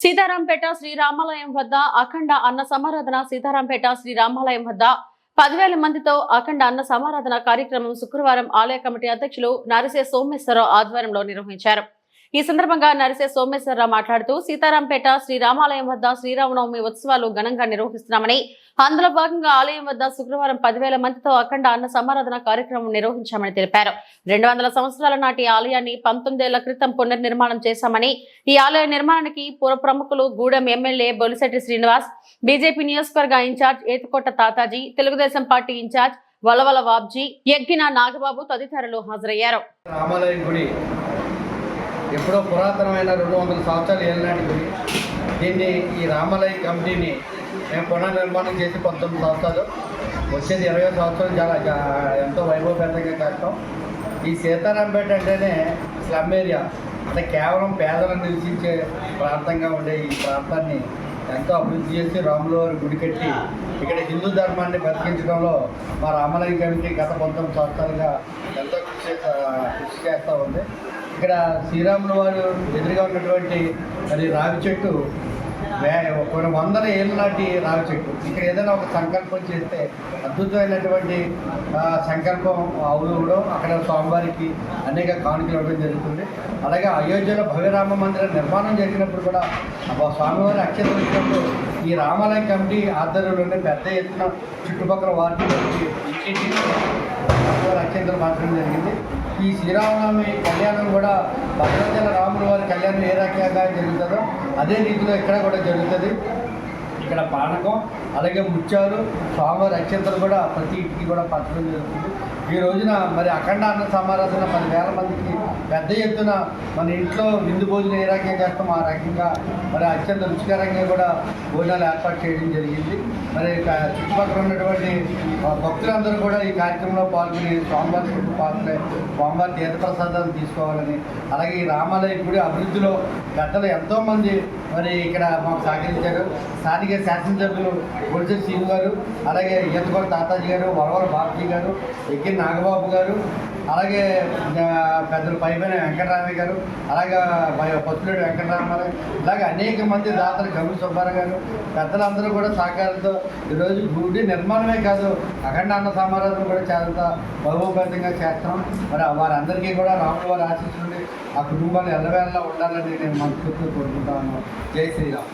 సీతారాంపేట శ్రీ రామాలయం వద్ద అఖండ అన్న సమారాధన సీతారాంపేట శ్రీ రామాలయం వద్ద పదివేల మందితో అఖండ అన్న సమారాధన కార్యక్రమం శుక్రవారం ఆలయ కమిటీ అధ్యక్షులు నరిసే సోమేశ్వరరావు ఆధ్వర్యంలో నిర్వహించారు. ఈ సందర్భంగా నరిసే సోమేశ్వరరావు మాట్లాడుతూ సీతారాంపేట శ్రీరామాలయం వద్ద శ్రీరామనవమి ఉత్సవాలు ఘనంగా నిర్వహిస్తున్నామని అందులో భాగంగా ఆలయం వద్ద శుక్రవారం పదివేల మందితో అఖండ అన్న సమారాధన కార్యక్రమం నిర్వహించామని తెలిపారు. రెండు వందల సంవత్సరాల నాటి ఆలయాన్ని పంతొమ్మిదేళ్ళ క్రితం పునర్నిర్మాణం చేశామని ఈ ఆలయ నిర్మాణానికి పుర ప్రముఖులు గూడెం ఎమ్మెల్యే బొలిశెట్టి శ్రీనివాస్ బీజేపీ నియోజకవర్గ in charge Ethukota Tataji Telugu Desam party in charge Valavala Vabji యజ్ఞ నాగబాబు తదితరులు హాజరయ్యారు. రామాలయం గుడి ఎప్పుడో పురాతనమైన రెండు వందల సంవత్సరాలు ఏళ్ళనాటి దీన్ని ఈ రామాలయ కమిటీని మేము పునర్నిర్మాణం చేసి పంతొమ్మిది సంవత్సరాలు వచ్చేది ఇరవై సంవత్సరాలు చాలా ఎంతో వైభవపేతంగా చేస్తాం ఈ సీతారాంపేట అంటేనే స్లమ్ ఏరియా. అంటే కేవలం పేదలను నివసించే ప్రాంతంగా ఉండే ఈ ప్రాంతాన్ని ఎంతో అభివృద్ధి చేసి రాముల వారి గుడి కట్టి ఇక్కడ హిందూ ధర్మాన్ని బతికించడంలో మా రామాలయ కమిటీ గత పంతొమ్మిది సంవత్సరాలుగా ఎంతో కృషి కృషి చేస్తూ ఉంది. ఇక్కడ శ్రీరాముల వారు ఎదురుగా ఉన్నటువంటి మరి రావి చెట్టు వే కొన్ని వందల ఏళ్ళ నాటి రావి చెట్టు. ఇక్కడ ఏదైనా ఒక సంకల్పం చేస్తే అద్భుతమైనటువంటి సంకల్పం అవును అక్కడ స్వామివారికి అనేక కానుకలు ఇవ్వడం జరుగుతుంది. అలాగే అయోధ్యలో భవ్యరామ మందిర నిర్మాణం జరిగినప్పుడు కూడా ఆ స్వామివారి అక్షత వచ్చినప్పుడు ఈ రామాలయం కమిటీ ఆధ్వర్యంలోనే పెద్ద ఎత్తున చుట్టుపక్కల వారికి అత్యంత మాత్రం మార్చడం జరిగింది. ఈ శ్రీరామనవమి కళ్యాణం కూడా భద్రాచల రాముల వారి కళ్యాణం ఏ రకంగా జరుగుతుందో అదే రీతిలో ఇక్కడ కూడా జరుగుతుంది. ఇక్కడ పానకం అలాగే ముత్యాలు స్వామివారి అక్షంతలు కూడా ప్రతి ఇంటికి కూడా పట్టడం జరుగుతుంది. ఈ రోజున మరి అఖండ అన్న సమారాధన పదివేల మందికి పెద్ద ఎత్తున మన ఇంట్లో విందు భోజనం ఏ రకంగా చేస్తాం. ఆ రకంగా మరి అత్యంత రుచికరంగా కూడా భోజనాలు ఏర్పాటు చేయడం జరిగింది. మరి చుట్టుపక్కల ఉన్నటువంటి భక్తులందరూ కూడా ఈ కార్యక్రమంలో పాల్గొని స్వామివారి చుట్టూ పాల్గొని స్వామివారి తీర్థ ప్రసాదాలు తీసుకోవాలని అలాగే ఈ రామాలయ గుడి అభివృద్ధిలో పెద్దలు ఎంతోమంది మరి ఇక్కడ మాకు సహకరించారు. స్థానిక శాసనసభ్యులు గుడిచెట్టి సింగ్ గారు అలాగే ఈతకోట తాతాజీ గారు వరవర బాబుజీ గారు ఎక్కిన నాగబాబు గారు అలాగే పెద్దలు పైపైన వెంకటరామయ్య గారు అలాగే పత్తులేడు వెంకటరామారావు ఇలాగే అనేక మంది దాతలు గమి సుబ్బారావు గారు పెద్దలందరూ కూడా సహకారంతో ఈరోజు గుడి నిర్మాణమే కాదు అఖండ అన్న సమారాధన కూడా చాలా బహుపేతంగా చేస్తాం. మరి వారందరికీ కూడా రాముడు వారి ఆశిస్తుండి ఆ కుటుంబాలు ఎల్లవేళలా ఉండాలని నేను మనస్ఫూర్తిగా కోరుకుంటాను జై శ్రీరామ్.